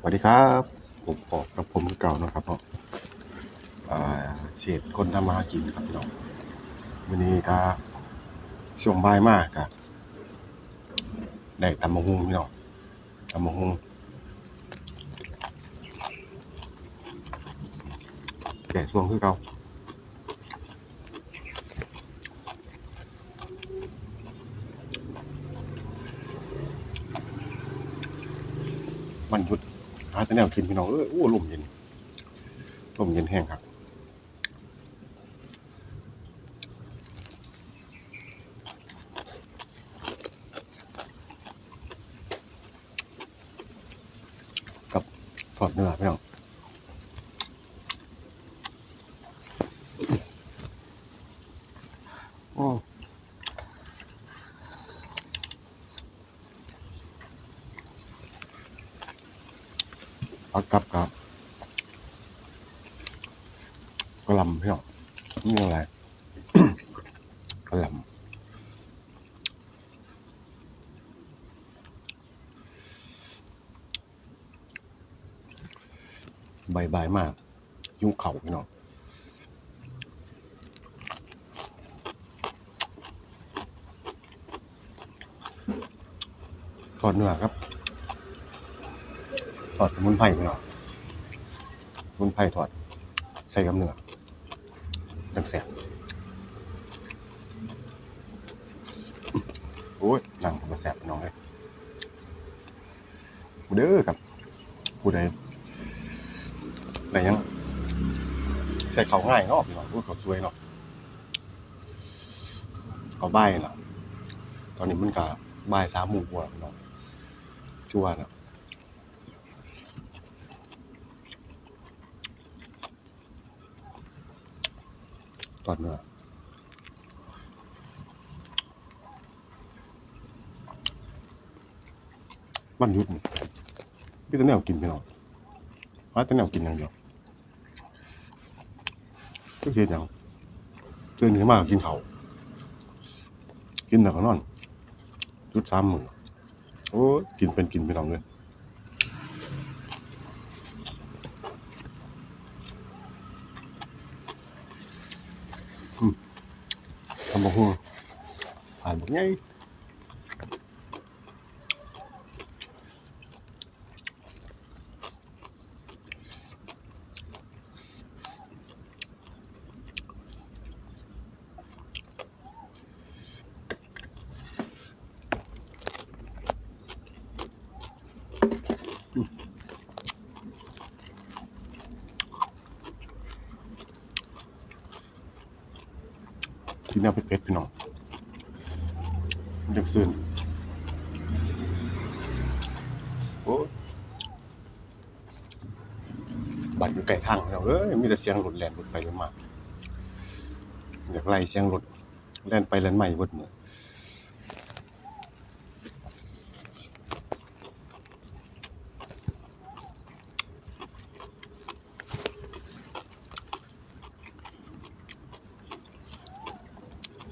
สวัสดีครับ ผมปอกกับผมเก่านะครับเนาะเศษคนทำมาหากินครับพี่น้องวันนี้ก็ช่วงบ่ายมากครับได้ตำมะฮุงพี่น้องตำมะฮุงแก่ช่วงคือเก่าวันหยุดาแต่แนวกินพี่น้องเอออู้ลมเย็นลมเย็นแห้งครับกับทอดเนื้อพี่น้องโอ้เอากลับกับกระหลำพี่น้องนี่อะไร กระหลำใบใบายมาก ยุ่งเข่าพี่น้องทอดเนื้อครับทอดสมุนไพรพี่น้องสมุนไพรทอด ใส่กับเนื้อจังแสบโอ้ยหนังกับแสบพี่น้องเลยผู้เด้อครับผู้ใด แต่ยังใส่เขาง่ายเนาะพี่น้องพูดเขาสวยเนาะเขาใบเนาะตอนนี้มันก็บ่ายสามโมงกว่าพี่น้องชัวร์นะตอนเนื้อมันยุดนี่พี่ตะแนวกินพี่น้องหาแต่แนวกินอย่างเดียว ก็เฮ็ดหยังตื่นขึ้นมากกินเขากินแล้วก็นอนจุดสามมื้อโอ้กินเป็นกินไปลองเลยทำบักหุ่งผ่านบักให กินแนวเผ็ดๆพี่น้องอยากซื่นโอ้บัดอยู่ไกลทางเราเอ้ยมีแต่เสียงหลุดแล่นรถไปรถมาอยากไล่เสียงหลุดแล่นไปแล่นมาอยู่เบิดมื้อ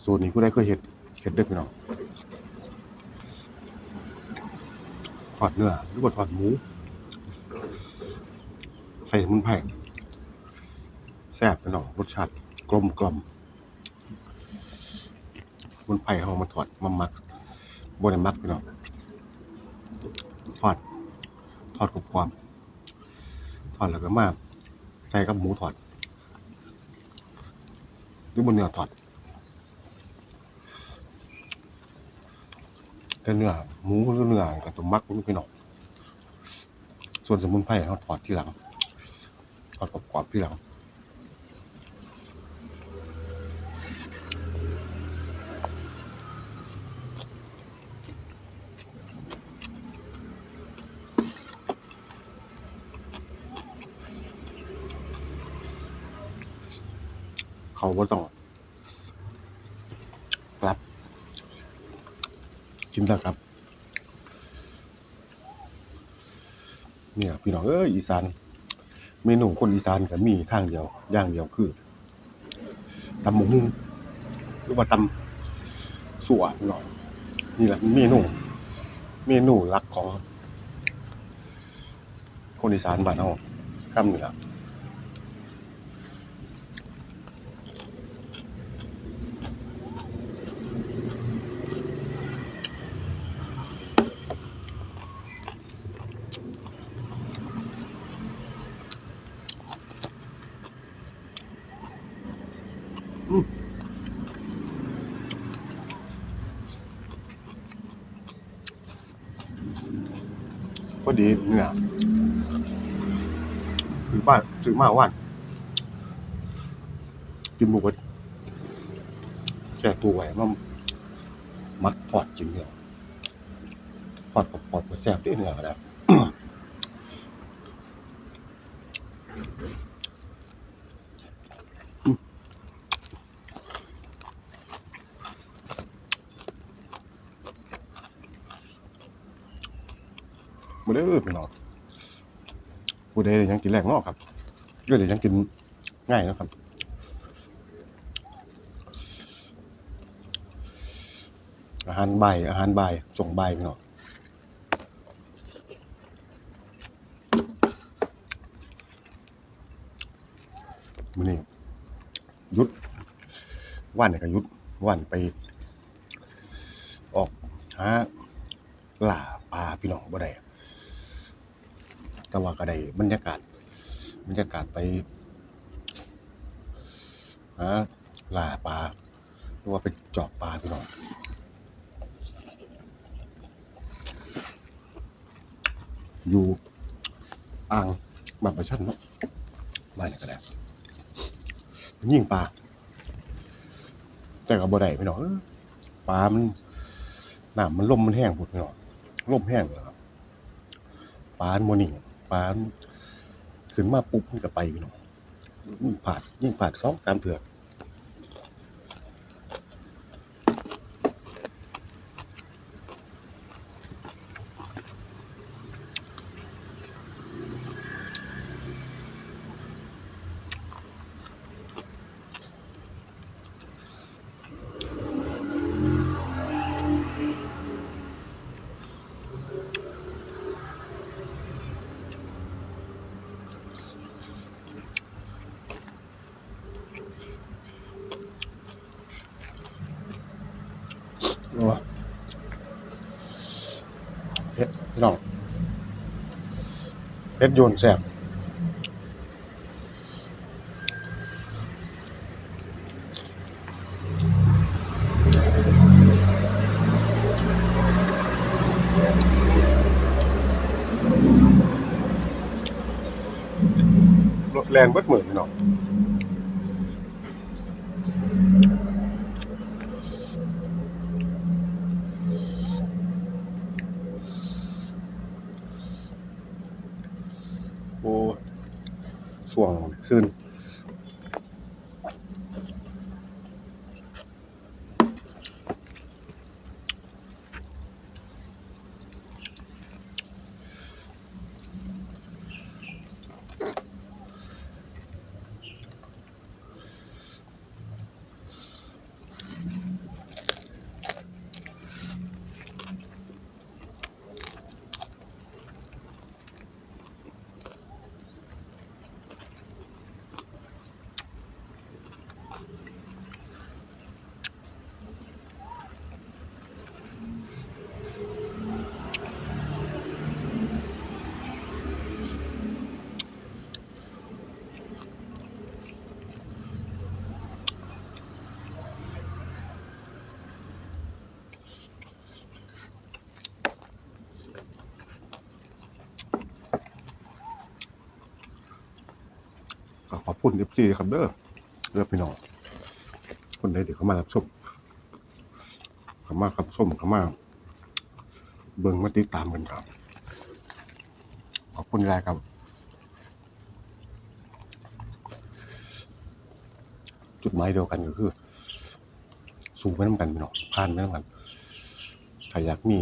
สูตรนี้ผู้ใดเคยเห็ดเห็ดเด้อพี่น้องทอดเนื้อหรือว่าทอดหมู ใส่สมุนไพรแซ่บพี่น้องรสชาติกลมกล่อมสมุนไพรเอามาทอดมาหมักบนมักพี่น้องทอดทอดกับความทอดแล้วก็มาใส่กับหมูทอดหรือบนเนื้อทอด แต่เนื้อหมูหรือเนื้อกับตัวมักมันพี่น้องส่วนสมุนไพรเขาถอดที่หลังทอดกรอบๆที่หลังเขาก็ต้องกลับ กินแล้วครับ เนี่ยพี่น้องเอ้ยอีสานเมนูคนอีสานก็มีทางเดียว อย่างเดียวคือตำหมูหุ้งหรือว่าตำสัวพี่น้องนี่แหละเมนู เมนูหลักของ คนอีสานบ้านเฮาคำนี่ล่ะ พอดีเนื้อคือบ้านซื้อมาวันกินหมูกระแช่ตัวไว้มันมัดทอดจริงเนื้อทอดกับปอดกับแซ่บด้วยเนื้อก็ได้ บ่ได้เออพี่น้องผู้ใดยังกินแรกเนอกครับเรื่องใดยังกินง่ายนะครับอาหารใบอาหารใบส่งใบพี่น้องมื้อนี้ยุดว่านเนี่ยก็ยุดว่านไป ออกหาล่าปลาพี่น้องบ่ได้ แต่ว่าก็ได้บรรยากาศบรรยากาศไปหาล่าปลาหรือว่าไปจอบปลาพี่น้องอยู่อ่างบัดประชันเนาะบ้านนี่ก็ได้ยิงปลาแต่ก็บ่ได้พี่น้องปลามันน้ำมันลมมันแห้งพุดพี่น้องลมแห้งเลยครับปานโมนิ่ง ปานขึ้นมาปุ๊บมันก็ไปพี่น้องยิ่งผ่านยิ่งผ่านสองสามเถือกโอ้ เผ็ดพี่น้องเผ็ดโยนแซ่บรถแลนเบิดหมื่นพี่น้อง โอ้ ช่วงซื่น ก็ขอบคุณเอฟซีครับเด้อเด้อพี่น้องคนใดเดี๋ยวเขามารับชมเขามารับชมเขามาเบิ่งมาติดตามกันครับ ขอบคุณหลายครับจุดหมายเดียวกันก็คือ สูงไปน้ำกันพี่น้องผ่านไปน้ำกันใครอยากมี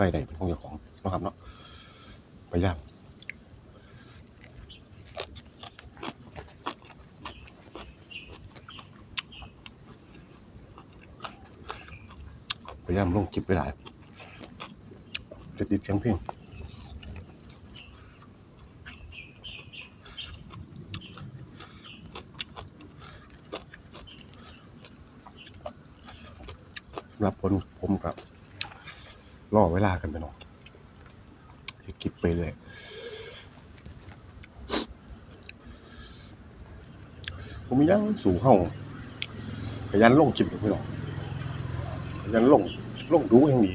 รายได้เป็นของเจ้าของนะครับเนาะไปย่างายามลงจิบไปหลายจะติดเสียงเพลงรับผลผมกับล่อเวลากันไปหน่อยกิบไปเลยผมยังสู่เฮาขยันลงจิบไปหน่อยขยันลง ลงดูเองดี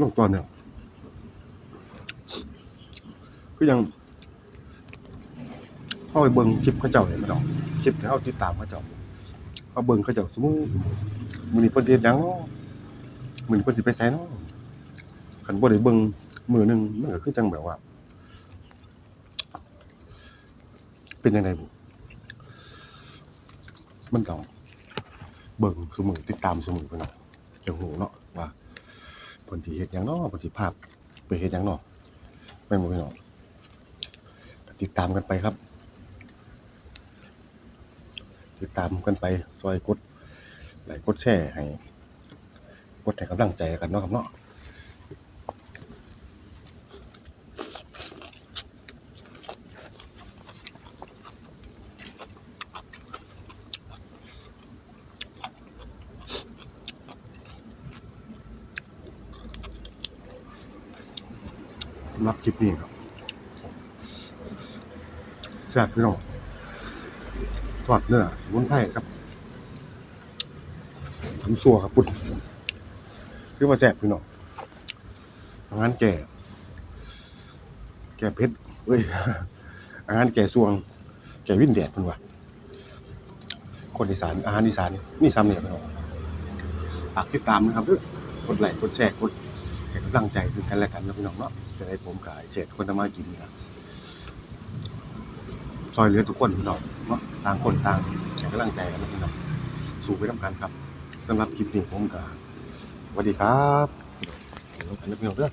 ลงตอนเนี่ยคือยังเข้าไปเบิ่งคลิปเขาเจ้าเนี่ยพี่น้องคลิปที่เขาติดตามเขาเจ้าเขาเบิ่งเขาเจ้าสมมติมือนี้เพิ่นเฮ็ดหยังเนาะมือนี้เพิ่นสิไปไสเนาะคันบ่ได้เบิ่งมือหนึ่งมันก็คือจังแบบว่า เป็นยังไงบุ มันต้องเบิ่งสมือติดตามสมือไปเนาะจังหูเนาะว่าเพิ่นสิเฮ็ดหยังเนาะเพิ่นสิพาไปเฮ็ดหยังเนาะแม่นบ่พี่น้องติดตามกันไปครับ ติดตามกันไปซอยกดไลค์กดแชร์ให้กดให้กำลังใจกันเนาะครับเนาะ สำหรับคลิปนี้ครับแซ่บพี่น้องทอดเนื้อสมุนไพรครับทำซัวครับปุ่นคือว่าแซ่บพี่น้องอาหารแก่ แก่เพชรเอ้ยอาหารแก่ซวง แก่วิ่นแดดเพิ่นว่าคนอีสานอาหารอีสานนี่ซ้ำเนี่ยพี่น้องฝากติดตามนะครับเด้อกดไลค์กดแชร์กด ให้กำลังใจซึ่งกันและกันนะพี่น้องเนาะจะได้ผมกายเฉดคนทำมากินครับซอยเหลือทุกคนพี่น้องเนาะต่างคนต่างให้กำลังใจกันนะพี่น้องสู่ไปทำกันครับสำหรับคลิปนี้ผมกับสวัสดีครับเดี๋ยวกันนะพี่น้องเด้อ